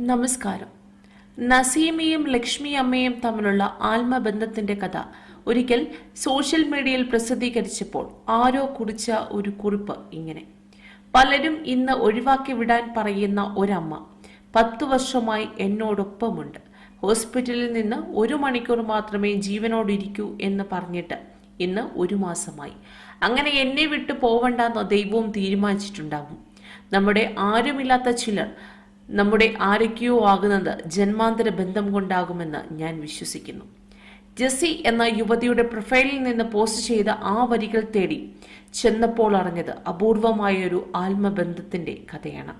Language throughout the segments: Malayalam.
നമസ്കാരം. നസീമയും ലക്ഷ്മി അമ്മയും തമ്മിലുള്ള ആത്മബന്ധത്തിന്റെ കഥ ഒരിക്കൽ സോഷ്യൽ മീഡിയയിൽ പ്രസിദ്ധീകരിച്ചപ്പോൾ ആരോ കുറിച്ച ഒരു കുറിപ്പ് ഇങ്ങനെ. പലരും ഇന്ന് ഒഴിവാക്കി വിടാൻ പറയുന്ന ഒരമ്മ പത്തു വർഷമായി എന്നോടൊപ്പമുണ്ട്. ഹോസ്പിറ്റലിൽ നിന്ന് ഒരു മണിക്കൂർ മാത്രമേ ജീവനോടിരിക്കൂ എന്ന് പറഞ്ഞിട്ട് ഇന്ന് ഒരു മാസമായി. അങ്ങനെ എന്നെ വിട്ടു പോവണ്ടെന്ന് ദൈവവും തീരുമാനിച്ചിട്ടുണ്ടാകും. നമ്മുടെ ആരുമില്ലാത്ത ചിലർ നമ്മുടെ ആരൊക്കെയോ ആകുന്നത് ജന്മാന്തര ബന്ധം കൊണ്ടാകുമെന്ന് ഞാൻ വിശ്വസിക്കുന്നു. ജെസ്സി എന്ന യുവതിയുടെ പ്രൊഫൈലിൽ നിന്ന് പോസ്റ്റ് ചെയ്ത ആ വരികൾ തേടി ചെന്നപ്പോൾ അറിഞ്ഞത് അപൂർവമായൊരു ആത്മബന്ധത്തിന്റെ കഥയാണ്.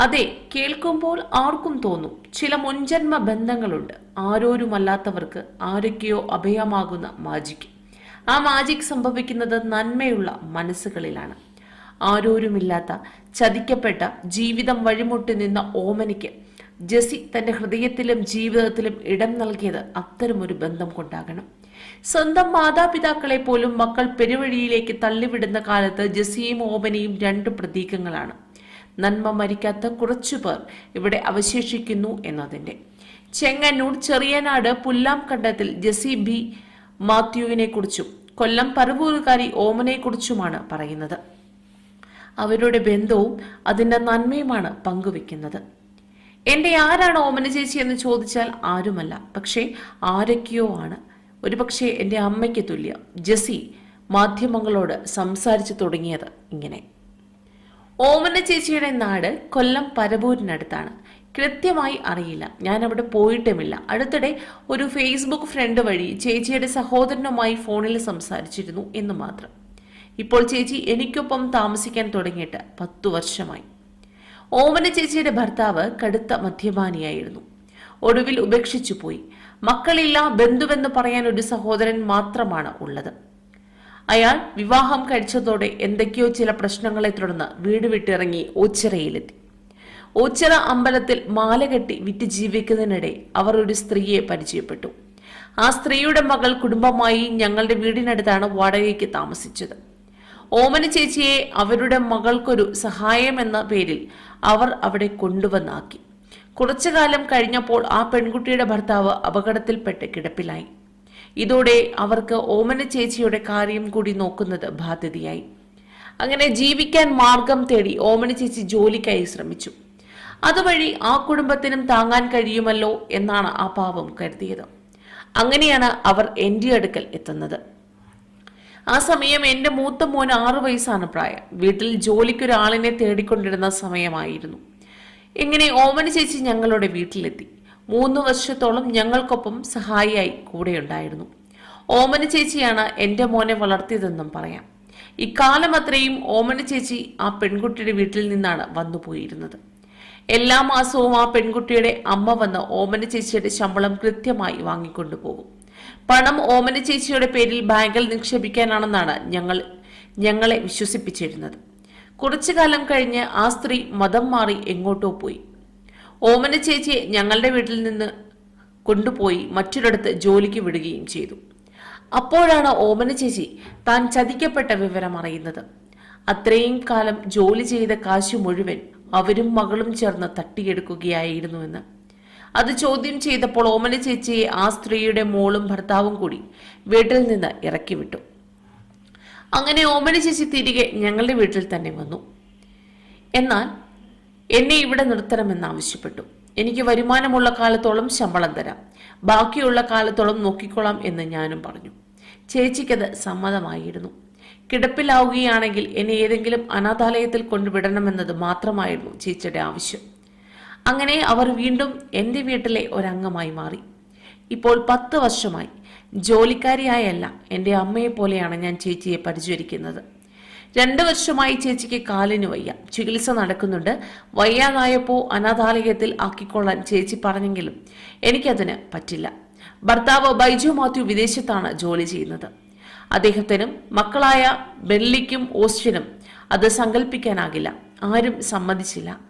അതെ കേൾക്കുമ്പോൾ ആർക്കും തോന്നും ചില മുൻജന്മ ബന്ധങ്ങളുണ്ട്. ആരോരുമല്ലാത്തവർക്ക് ആരൊക്കെയോ അഭയമാകുന്ന മാജിക് ആ മാജിക് സംഭവിക്കുന്നത് നന്മയുള്ള മനസ്സുകളിലാണ്. ആരോരുമില്ലാത്ത ചതിക്കപ്പെട്ട ജീവിതം വഴിമുട്ടി നിന്ന ഓമനിക്ക് ജെസി തന്റെ ഹൃദയത്തിലും ജീവിതത്തിലും ഇടം നൽകിയത് അത്തരമൊരു ബന്ധം കൊണ്ടാകണം. സ്വന്തം മാതാപിതാക്കളെ പോലും മക്കൾ പെരുവഴിയിലേക്ക് തള്ളിവിടുന്ന കാലത്ത് ജെസിയും ഓമനയും രണ്ട് പ്രതീകങ്ങളാണ്. നന്മ മരിക്കാത്ത കുറച്ചുപേർ ഇവിടെ അവശേഷിക്കുന്നു എന്നതിന്റെ. Chengannur Cheriyanad Pullamkandathil Jessy B. മാത്യുവിനെ കുറിച്ചും കൊല്ലം പറവൂരുകാരി ഓമനെ കുറിച്ചുമാണ് പറയുന്നത്. അവരുടെ ബന്ധവും അതിന്റെ നന്മയുമാണ് പങ്കുവെക്കുന്നത്. എന്റെ ആരാണ് ഓമന ചേച്ചി എന്ന് ചോദിച്ചാൽ ആരുമല്ല. പക്ഷേ ആരൊക്കെയോ ആണ്. ഒരുപക്ഷെ എന്റെ അമ്മയ്ക്ക് തുല്യം. ജെസി മാധ്യമങ്ങളോട് സംസാരിച്ചു തുടങ്ങിയത് ഇങ്ങനെ. ഓമന ചേച്ചിയുടെ നാട് കൊല്ലം പരബൂരിനടുത്താണ്. കൃത്യമായി അറിയില്ല. ഞാൻ അവിടെ പോയിട്ടുമില്ല. അടുത്തിടെ ഒരു ഫേസ്ബുക്ക് ഫ്രണ്ട് വഴി ചേച്ചിയുടെ സഹോദരനുമായി ഫോണിൽ സംസാരിച്ചിരുന്നു എന്ന് മാത്രം. ഇപ്പോൾ ചേച്ചി എനിക്കൊപ്പം താമസിക്കാൻ തുടങ്ങിയിട്ട് പത്തു വർഷമായി. ഓമന ചേച്ചിയുടെ ഭർത്താവ് കടുത്ത മദ്യപാനിയായിരുന്നു. ഒടുവിൽ ഉപേക്ഷിച്ചു പോയി. മക്കളില്ല ബന്ധുവെന്ന് പറയാൻ ഒരു സഹോദരൻ മാത്രമാണ് ഉള്ളത്. അയാൾ വിവാഹം കഴിച്ചതോടെ എന്തൊക്കെയോ ചില പ്രശ്നങ്ങളെ തുടർന്ന് വീട് വിട്ടിറങ്ങി ഓച്ചിറയിലെത്തി. ഓച്ചിറ അമ്പലത്തിൽ മാല കെട്ടി വിറ്റ് ജീവിക്കുന്നതിനിടെ അവർ ഒരു സ്ത്രീയെ പരിചയപ്പെട്ടു. ആ സ്ത്രീയുടെ മകൾ കുടുംബമായി ഞങ്ങളുടെ വീടിനടുത്താണ് വാടകയ്ക്ക് താമസിച്ചത്. ഓമന ചേച്ചിയെ അവരുടെ മകൾക്കൊരു സഹായം എന്ന പേരിൽ അവർ അവിടെ കൊണ്ടുവന്നാക്കി. കുറച്ചു കാലം കഴിഞ്ഞപ്പോൾ ആ പെൺകുട്ടിയുടെ ഭർത്താവ് അപകടത്തിൽപ്പെട്ട് കിടപ്പിലായി. ഇതോടെ അവർക്ക് ഓമന ചേച്ചിയുടെ കാര്യം കൂടി നോക്കുന്നത് ബാധ്യതയായി. അങ്ങനെ ജീവിക്കാൻ മാർഗം തേടി ഓമന ചേച്ചി ജോലിക്കായി ശ്രമിച്ചു. അതുവഴി ആ കുടുംബത്തിനും താങ്ങാൻ കഴിയുമല്ലോ എന്നാണ് ആ പാവം കരുതിയത്. അങ്ങനെയാണ് അവർ എന്റെ അടുക്കൽ എത്തുന്നത്. ആ സമയം എന്റെ മൂത്ത മോൻ ആറു വയസ്സാണ് പ്രായം. വീട്ടിൽ ജോലിക്കൊരാളിനെ തേടിക്കൊണ്ടിരുന്ന സമയമായിരുന്നു. ഇങ്ങനെ ഓമന ചേച്ചി ഞങ്ങളുടെ വീട്ടിലെത്തി. മൂന്ന് വർഷത്തോളം ഞങ്ങൾക്കൊപ്പം സഹായിയായി കൂടെയുണ്ടായിരുന്നു. ഓമന ചേച്ചിയാണ് എന്റെ മോനെ വളർത്തിയതെന്നും പറയാം. ഇക്കാലം അത്രയും ഓമന ചേച്ചി ആ പെൺകുട്ടിയുടെ വീട്ടിൽ നിന്നാണ് വന്നുപോയിരുന്നത് എല്ലാ മാസവും ആ പെൺകുട്ടിയുടെ അമ്മ വന്ന് ഓമന ചേച്ചിയുടെ ശമ്പളം കൃത്യമായി വാങ്ങിക്കൊണ്ടുപോകും പണം ഓമന ചേച്ചിയുടെ പേരിൽ ബാങ്കിൽ നിക്ഷേപിക്കാനാണെന്നാണ് ഞങ്ങൾ ഞങ്ങളെ വിശ്വസിപ്പിച്ചിരുന്നത്. കുറച്ചു കാലം കഴിഞ്ഞ് ആ സ്ത്രീ മതം മാറി എങ്ങോട്ടോ പോയി. ഓമന ചേച്ചിയെ ഞങ്ങളുടെ വീട്ടിൽ നിന്ന് കൊണ്ടുപോയി മറ്റൊരിടത്ത് ജോലിക്ക് വിടുകയും ചെയ്തു. അപ്പോഴാണ് ഓമന ചേച്ചി താൻ ചതിക്കപ്പെട്ട വിവരം അറിയുന്നത്. അത്രയും കാലം ജോലി ചെയ്ത കാശ് മുഴുവൻ അവരും മകളും ചേർന്ന് തട്ടിയെടുക്കുകയായിരുന്നുവെന്ന് അത് ചോദ്യം ചെയ്തപ്പോൾ ഓമന ചേച്ചിയെ ആ സ്ത്രീയുടെ മോളും ഭർത്താവും കൂടി വീട്ടിൽ നിന്ന് ഇറക്കി വിട്ടു. അങ്ങനെ ഓമന ചേച്ചി തിരികെ ഞങ്ങളുടെ വീട്ടിൽ തന്നെ വന്നു. എന്നാൽ എന്നെ ഇവിടെ നിർത്തണമെന്ന് ആവശ്യപ്പെട്ടു. എനിക്ക് വരുമാനമുള്ള കാലത്തോളം ശമ്പളം തരാം. ബാക്കിയുള്ള കാലത്തോളം നോക്കിക്കൊള്ളാം എന്ന് ഞാനും പറഞ്ഞു. ചേച്ചിക്കത് സമ്മതമായിരുന്നു. കിടപ്പിലാവുകയാണെങ്കിൽ എന്നെ ഏതെങ്കിലും അനാഥാലയത്തിൽ കൊണ്ടുവിടണമെന്നത് മാത്രമായിരുന്നു ചേച്ചിയുടെ ആവശ്യം. അങ്ങനെ അവർ വീണ്ടും എന്റെ വീട്ടിലെ ഒരംഗമായി മാറി. ഇപ്പോൾ പത്ത് വർഷമായി. ജോലിക്കാരിയായല്ല എന്റെ അമ്മയെ പോലെയാണ് ഞാൻ ചേച്ചിയെ പരിചരിക്കുന്നത്. രണ്ട് വർഷമായി ചേച്ചിക്ക് കാലിന് വയ്യ. ചികിത്സ നടക്കുന്നുണ്ട്. വയ്യാതായപ്പോൾ അനാഥാലയത്തിൽ ആക്കിക്കൊള്ളാൻ ചേച്ചി പറഞ്ഞെങ്കിലും എനിക്കതിന് പറ്റില്ല. ഭർത്താവ് ബൈജു മാത്യു വിദേശത്താണ് ജോലി ചെയ്യുന്നത്. അദ്ദേഹത്തിനും മക്കളായ ബെല്ലിക്കും ഓസ്റ്റിനും അത് സങ്കല്പിക്കാനാകില്ല ആരും സമ്മതിച്ചില്ല.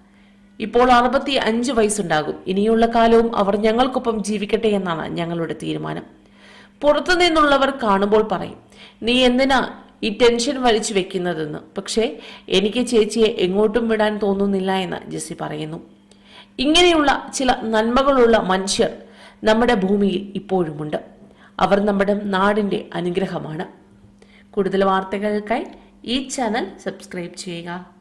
ഇപ്പോൾ അറുപത്തി അഞ്ച് വയസ്സുണ്ടാകും. ഇനിയുള്ള കാലവും അവർ ഞങ്ങൾക്കൊപ്പം ജീവിക്കട്ടെ എന്നാണ് ഞങ്ങളുടെ തീരുമാനം. പുറത്തു നിന്നുള്ളവർ കാണുമ്പോൾ പറയും നീ എന്തിനാ ഈ ടെൻഷൻ വലിച്ചു വെക്കുന്നതെന്ന്? പക്ഷേ എനിക്ക് ചേച്ചിയെ എങ്ങോട്ടും വിടാൻ തോന്നുന്നില്ല എന്ന് ജെസ്സി പറയുന്നു. ഇങ്ങനെയുള്ള ചില നന്മകളുള്ള മനുഷ്യർ നമ്മുടെ ഭൂമിയിൽ ഇപ്പോഴുമുണ്ട്. അവർ നമ്മുടെ നാടിന്റെ അനുഗ്രഹമാണ്. കൂടുതൽ വാർത്തകൾക്കായി ഈ ചാനൽ സബ്സ്ക്രൈബ് ചെയ്യുക.